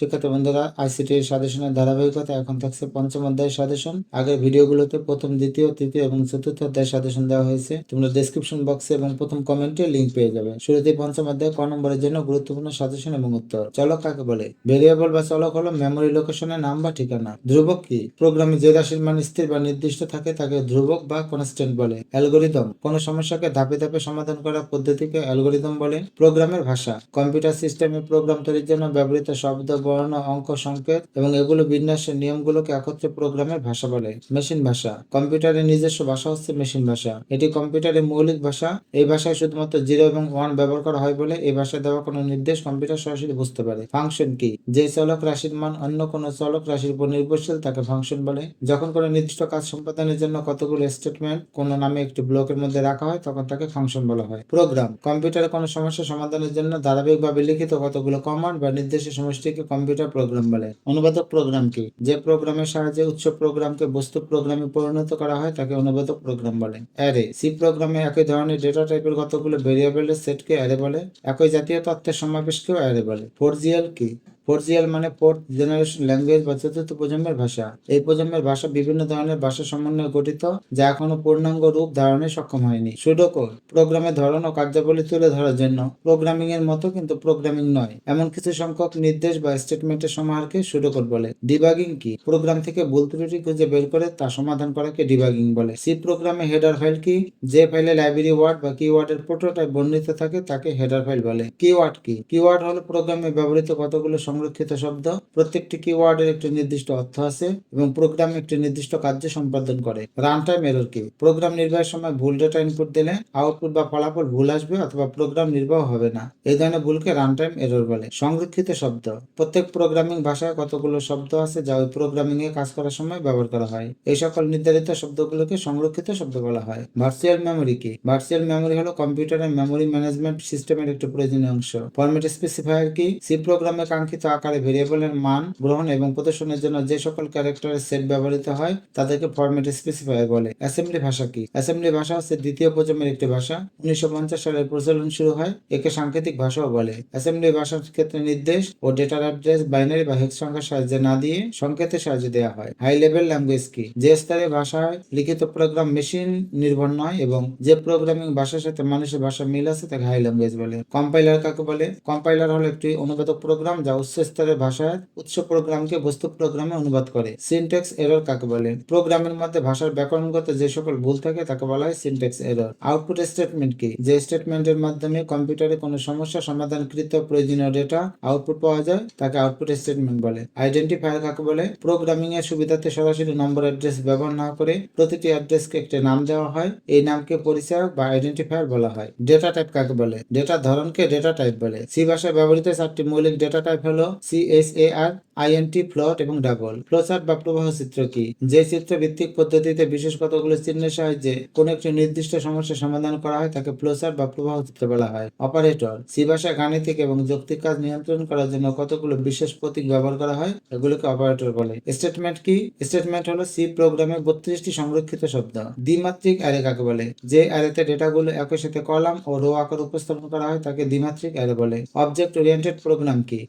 শিক্ষার্থী বন্ধুরা আইসিটি সাজেশনের ধারাবাহিকতা এখন থাকছে পঞ্চম অধ্যায়ের সাজেশন। আগের ভিডিওগুলোতে প্রথম, দ্বিতীয়, তৃতীয় এবং চতুর্থ অধ্যায়ের সাজেশন দেওয়া হয়েছে। তোমরা ডেসক্রিপশন বক্সে এবং প্রথম কমেন্টে লিংক পেয়ে যাবে। শুরুতেই পঞ্চম অধ্যায় ক নম্বরের জন্য গুরুত্বপূর্ণ সাজেশন এবং উত্তর। চলক কাকে বলে? ভেরিয়েবল বা চলক হলো মেমোরি লোকেশনের নাম বা ঠিকানা। ধ্রুবক কি? প্রোগ্রামে যে রাশির মান স্থির বা নির্দিষ্ট থাকে তাকে ধ্রুবক বা কনস্ট্যান্ট বলে। অ্যালগোরিদম কোন সমস্যাকে ধাপে ধাপে সমাধান করার পদ্ধতিকে অ্যালগোরিদম বলে। প্রোগ্রামের ভাষা কম্পিউটার সিস্টেমে প্রোগ্রাম তৈরির জন্য ব্যবহৃত শব্দ বর্ণ, অঙ্ক, সংকেত এবং এগুলো বিন্যাসের নিয়মগুলোকে একত্রে প্রোগ্রামের ভাষা বলে, মেশিন ভাষা। কম্পিউটারের নিজস্ব ভাষা হচ্ছে মেশিন ভাষা। এটি কম্পিউটারের মৌলিক ভাষা। এই ভাষায় শুধুমাত্র জিরো এবং ওয়ান ব্যবহার করা হয় বলে এই ভাষায় দেওয়া কোনো নির্দেশ কম্পিউটার সরাসরি বুঝতে পারে। ফাংশন কি? যে চলক রাশির মান অন্য কোনো চলক রাশির উপর নির্ভরশীল তাকে ফাংশন বলে। যখন কোনো নির্দিষ্ট কাজ সম্পাদনের জন্য কতগুলো স্টেটমেন্ট কোনো নামে একটি ব্লকের মধ্যে রাখা হয়, তখন তাকে ফাংশন বলা হয়। প্রোগ্রাম কম্পিউটারে কোনো সমস্যা সমাধানের জন্য ধারাবাহিকভাবে লিখিত কতগুলো কমান্ড বা নির্দেশের সমষ্টিকে কম্পিউটার প্রোগ্রাম বলে। অনুবাদক প্রোগ্রাম কি? যে প্রোগ্রামের সাহায্যে উৎস প্রোগ্রামকে বস্তু প্রোগ্রামে পরিণত করা হয়, তাকে অনুবাদক প্রোগ্রাম বলে। অ্যারে, সি প্রোগ্রামে একই ধরনের ডেটা টাইপের কতগুলো ভেরিয়েবলের সেটকে অ্যারে বলে, একই জাতীয় তথ্যের সমাবেশকেও অ্যারে বলে। ফোর জিএল কি? ফোরজিএল মানে ফোর্থ জেনারেশন ল্যাঙ্গুয়েজ বা চতুর্থ প্রজন্মের ভাষা। এই প্রজন্মের ভাষা বিভিন্ন ধরনের ভাষা সমন্বয়ে গঠিত, যা এখনও পূর্ণাঙ্গ রূপ ধারণে সক্ষম হয়নি। সুডোকো প্রোগ্রামের ধরন ও কার্যাবলী তুলে ধরার জন্য প্রোগ্রামিং এর মতো কিন্তু প্রোগ্রামিং নয়। এমন কিছু সংখ্যক নির্দেশ বা স্টেটমেন্টের সমাহারকে সুডোকোড বলে। ডিবাগিং কি? প্রোগ্রাম থেকে ভুল ত্রুটি খুঁজে বের করে তা সমাধান করাকে ডিবাগিং বলে। সি প্রোগ্রামে হেডার ফাইল কি? যে ফাইলে লাইব্রেরি ওয়ার্ড বা কিওয়ার্ডের প্রোটোটাইপ বর্ণিত থাকে, তাকে হেডার ফাইল বলে। কিওয়ার্ড কি? কিওয়ার্ড হলো প্রোগ্রামে ব্যবহৃত কতগুলো সংরক্ষিত শব্দ। প্রত্যেকটি কিওয়ার্ডের একটি নির্দিষ্ট অর্থ আছে এবং প্রোগ্রাম একটি নির্দিষ্ট কার্য সম্পাদন করে। রান টাইম এরর কি? প্রোগ্রাম নির্বাহের সময় ভুল ডেটা ইনপুট দিলে আউটপুট বা ফলাফল ভুল আসবে অথবা প্রোগ্রাম নির্বাহ হবে না। এই ধরনের ভুলকে রান টাইম এরর বলে। সংরক্ষিত শব্দ। প্রত্যেক প্রোগ্রামিং ভাষায় কতগুলো শব্দ আছে যা ওই প্রোগ্রামিং এ কাজ করার সময় ব্যবহার করা হয়? এই সকল নির্ধারিত শব্দগুলোকে সংরক্ষিত শব্দ বলা হয়। ভার্চুয়াল মেমোরি কি? ভার্চুয়াল মেমোরি হলো কম্পিউটারের মেমোরি ম্যানেজমেন্ট সিস্টেমের একটি প্রয়োজনীয় অংশ। ফরম্যাট স্পেসিফায়ার কি? সি প্রোগ্রামে কাঙ্ক্ষিত আকারে ভেরিয়েবলের মান গ্রহণ এবং প্রদর্শনের জন্য যে সকল ক্যারেক্টারের সেট ব্যবহৃত হয়, তাদেরকে ফরম্যাট স্পেসিফায়ার বলে। অ্যাসেম্বলি ভাষা কি? অ্যাসেম্বলি ভাষা হচ্ছে দ্বিতীয় প্রজন্মের একটি ভাষা। উনিশশো সালের প্রচলন শুরু হয়, একে সাংকেতিক ভাষাও বলে। অ্যাসেম্বলি ভাষার ক্ষেত্রে নির্দেশ ও ডেটার অ্যাড্রেস বাইনারি বা হেক্স সংখ্যার সাহায্যে না দিয়ে সংকেতের সাহায্যে দেওয়া হয়। হাই লেভেল ল্যাঙ্গুয়েজ কি? যে স্তরে ভাষায় লিখিত প্রোগ্রাম মেশিন নির্ভর নয় এবং যে প্রোগ্রামিং ভাষার সাথে মানুষের ভাষা মিল আছে, তাকে হাই ল্যাঙ্গুয়েজ বলে। কম্পাইলার কাকে বলে? কম্পাইলার হলো একটি অনুবাদক প্রোগ্রাম যা স্তরের ভাষায় উৎস প্রোগ্রামকে বস্তু প্রোগ্রামে অনুবাদ করে। সিনটেক্স এরর কাকে বলে? প্রোগ্রামের মধ্যে ভাষার ব্যাকরণগত যে সকল ভুল থাকে তাকে বলা হয় সিনটেক্স এরর। আউটপুট স্টেটমেন্ট কি? যে স্টেটমেন্টের মাধ্যমে কম্পিউটারে কোনো সমস্যা সমাধানকৃত প্রয়োজনীয় ডেটা আউটপুট পাওয়া যায়, তাকে আউটপুট স্টেটমেন্ট বলে। আইডেন্টিফায়ার কাকে বলে? প্রোগ্রামিং এর সুবিধাতে সরাসরি নম্বর অ্যাড্রেস ব্যবহার না করে প্রতিটি অ্যাড্রেসকে একটি নাম দেওয়া হয়। এই নামকে পরিচয়ক বা আইডেন্টিফায়ার বলা হয়। ডেটা টাইপ কাকে বলে? ডেটা ধরনকে ডেটা টাইপ বলে। সি ভাষায় ব্যবহৃত চারটি মৌলিক ডেটা টাইপ হলো C S A R INT float এবং ডাবল ফ্লোচার্ট বা প্রবাহ চিত্র কি? যে চিত্র ভিত্তিক পদ্ধতিতে বিশেষ কতগুলো চিহ্নের সাহায্যে কোন একটি নির্দিষ্ট সমস্যা সমাধান করা হয়, তাকে ফ্লোচার্ট বা প্রবাহ চিত্র বলা হয়। অপারেটর সি ভাষায় গাণিতিক এবং যৌক্তিক কাজ নিয়ন্ত্রণ করার জন্য কতগুলো বিশেষ প্রতীক ব্যবহার করা হয়, এগুলোকে অপারেটর বলে। স্টেটমেন্ট কি? স্টেটমেন্ট হলো সি প্রোগ্রামে বত্রিশটি সংরক্ষিত শব্দ। দ্বিমাত্রিক অ্যারে কাকে বলে? যে অ্যারেতে ডেটাগুলো একই সাথে কলাম ও রো আকার উপস্থাপন করা হয়, তাকে দ্বিমাত্রিক অ্যারে বলে। অবজেক্ট ওরিয়েন্টেড প্রোগ্রাম কি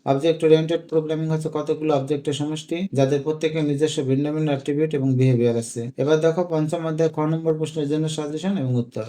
অবজেক্ট ওরিয়েন্টেড প্রোগ্রামিং হচ্ছে কতগুলো অবজেক্টের সমষ্টি, যাদের প্রত্যেকের নিজস্ব ভিন্ন ভিন্ন অ্যাট্রিবিউট এবং বিহেভিয়ার আছে। এবার দেখো পঞ্চম অধ্যায় খ নম্বর প্রশ্নের জন্য সাজেশন এবং উত্তর।